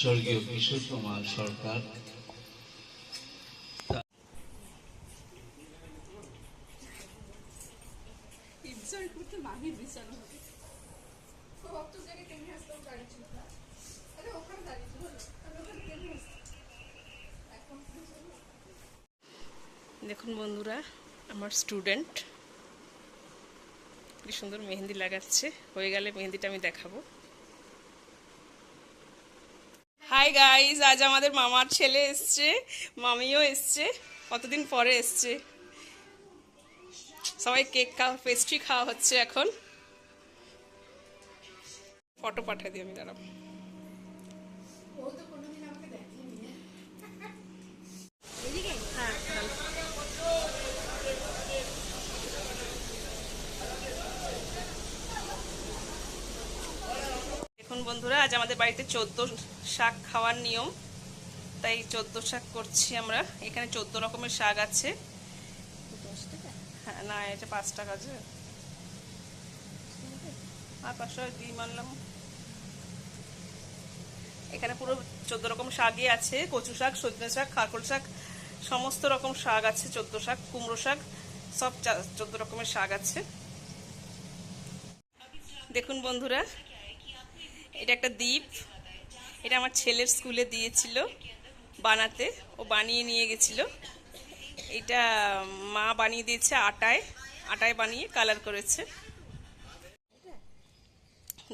স্বর্গীয় কিশোর কুমার সরকার। দেখুন বন্ধুরা আমার স্টুডেন্ট কি সুন্দর মেহেন্দি লাগাচ্ছে। হয়ে গেলে মেহেন্দিটা আমি দেখাবো। হাই গাইজ আজ আমাদের মামার ছেলে এসছে, মামিও এসছে, কতদিন পরে এসছে? সবাই কেক খাওয়া পেস্ট্রি খাওয়া হচ্ছে এখন। ফটো পাঠিয়ে দিই আমি দাঁড়াবো হ্যাঁ তাহলে। দেখুন বন্ধুরা আজ আমাদের বাড়িতে চোদ্দ শাক খাওয়ার নিয়ম। তাই চোদ্দ শাক করছি আমরা। এখানে চোদ্দ রকমের শাক আছে। হ্যাঁ না এটা পাঁচ টাকা আর মানলাম। এখানে পুরো চোদ্দ রকম শাকই আছে। কচু শাক সজনে শাক কাকল শাক সমস্ত রকম শাক আছে। চোদ্দ শাক কুমড়ো শাক সব চোদ্দ রকমের শাক আছে। দেখুন বন্ধুরা এটা একটা দ্বীপ। এটা আমার ছেলের স্কুলে দিয়েছিল বানাতে। ও বানিয়ে নিয়ে গেছিল। এটা মা বানিয়ে দিয়েছে আটায়। আটায় বানিয়ে কালার করেছে।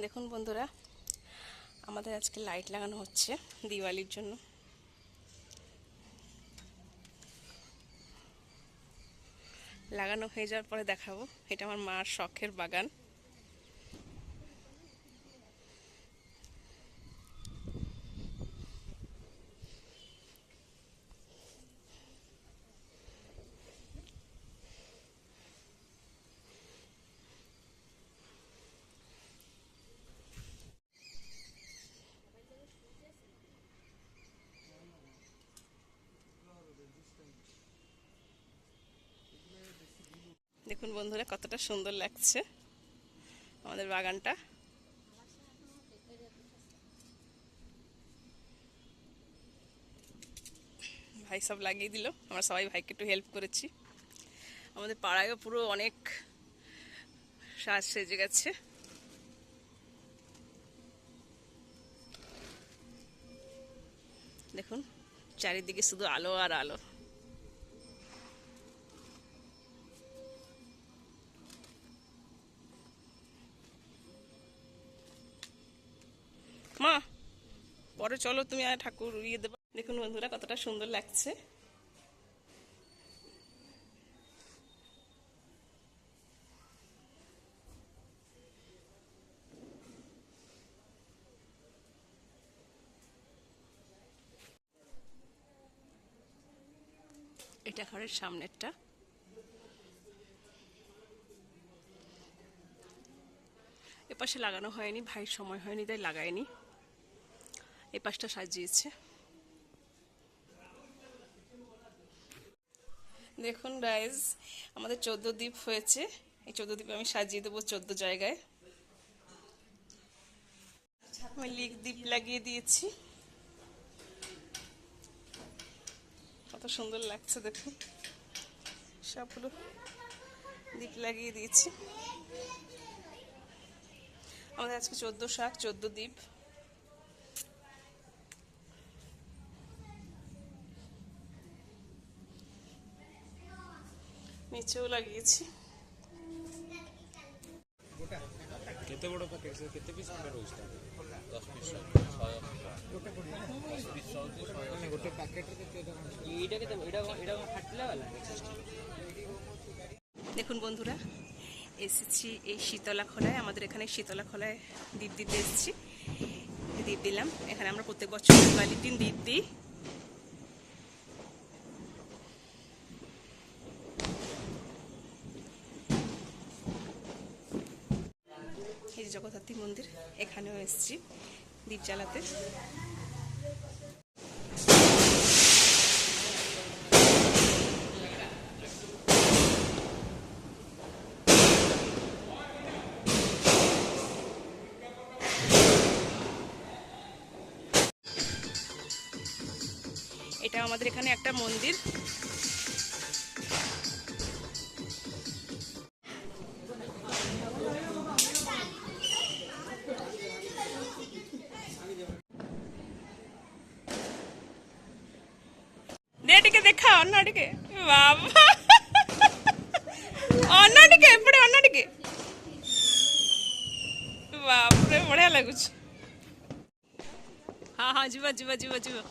দেখুন বন্ধুরা, আমাদের আজকে লাইট লাগানো হচ্ছে দিওয়ালির জন্য। লাগানো হয়ে যাওয়ার পরে দেখাবো। এটা আমার মার শখের বাগান। দেখুন বন্ধুরা, কতটা সুন্দর লাগছে আমাদের বাগানটা। ভাই সব লাগিয়ে দিল, আমরা সবাই ভাইকে একটু হেল্প করেছি। আমাদের পাড়ায়ও পুরো অনেক সাজ সেজে গেছে। দেখুন, চারিদিকে শুধু আলো আর আলো। পরে চলো তুমি আর ঠাকুর ইয়ে দেবা। দেখুন বন্ধুরা, কতটা সুন্দর লাগছে। এটা ঘরের সামনেরটা। এপাশে লাগানো হয়নি, ভাইয়ের সময় হয়নি, তাই লাগায়নি। এই পাশটা সাজিয়েছে। দেখুন গাইজ আমাদের চোদ্দ দ্বীপ হয়েছে। এই চোদ্দ দ্বীপ আমি সাজিয়ে দেবো চোদ্দ জায়গায়। আমি লিক দ্বীপ লাগিয়ে দিয়েছি। কত সুন্দর লাগছে দেখুন। সবগুলো দ্বীপ লাগিয়ে দিয়েছি। আমাদের আজকে চোদ্দ শাক, চোদ্দ দ্বীপ। নিচেও লাগিয়েছি। বড় দেখুন বন্ধুরা এসেছি এই শীতলা খোলায়। আমাদের এখানে শীতলা খোলায় দ্বীপ দিতে এসেছি। দ্বীপ দিলাম। এখানে আমরা প্রত্যেক বছর দিন দ্বীপ দিই। শ্রী জগদ্ধাত্রী মন্দির এখানেও এসেছি দ্বীপ জ্বালাতে। এটা আমাদের এখানে একটা মন্দির। બાપરે વળ્યા લાગુ છું હા હા જુઓ જુઓ જુઓ જુઓ.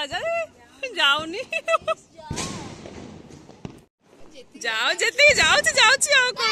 आजा जाओ नी। जाओ जितनी जाओ जाओ जाओ को।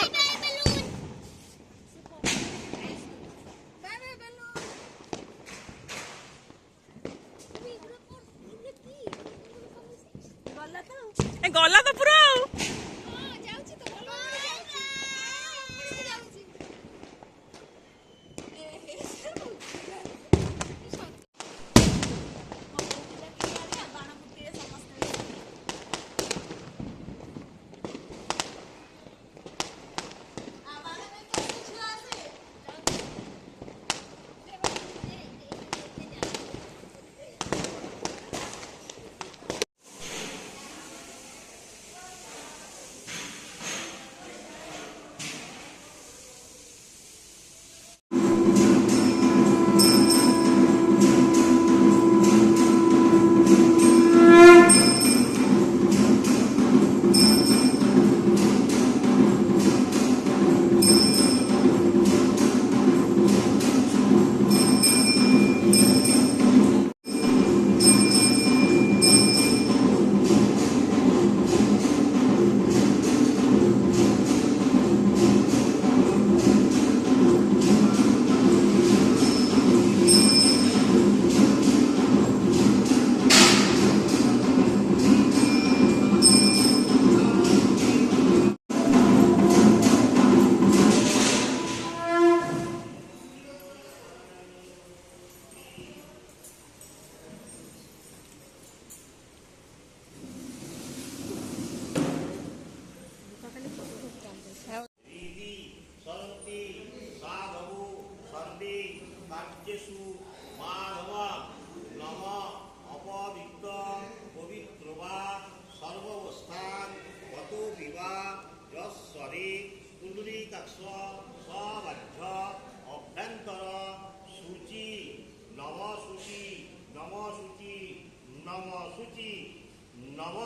স্ব স্ববাহ্য অভ্যন্তর সূচি নম সূচি নম সূচি নম সূচি নম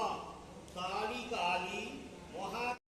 কালী মহা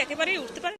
একেবারেই উঠতে পারে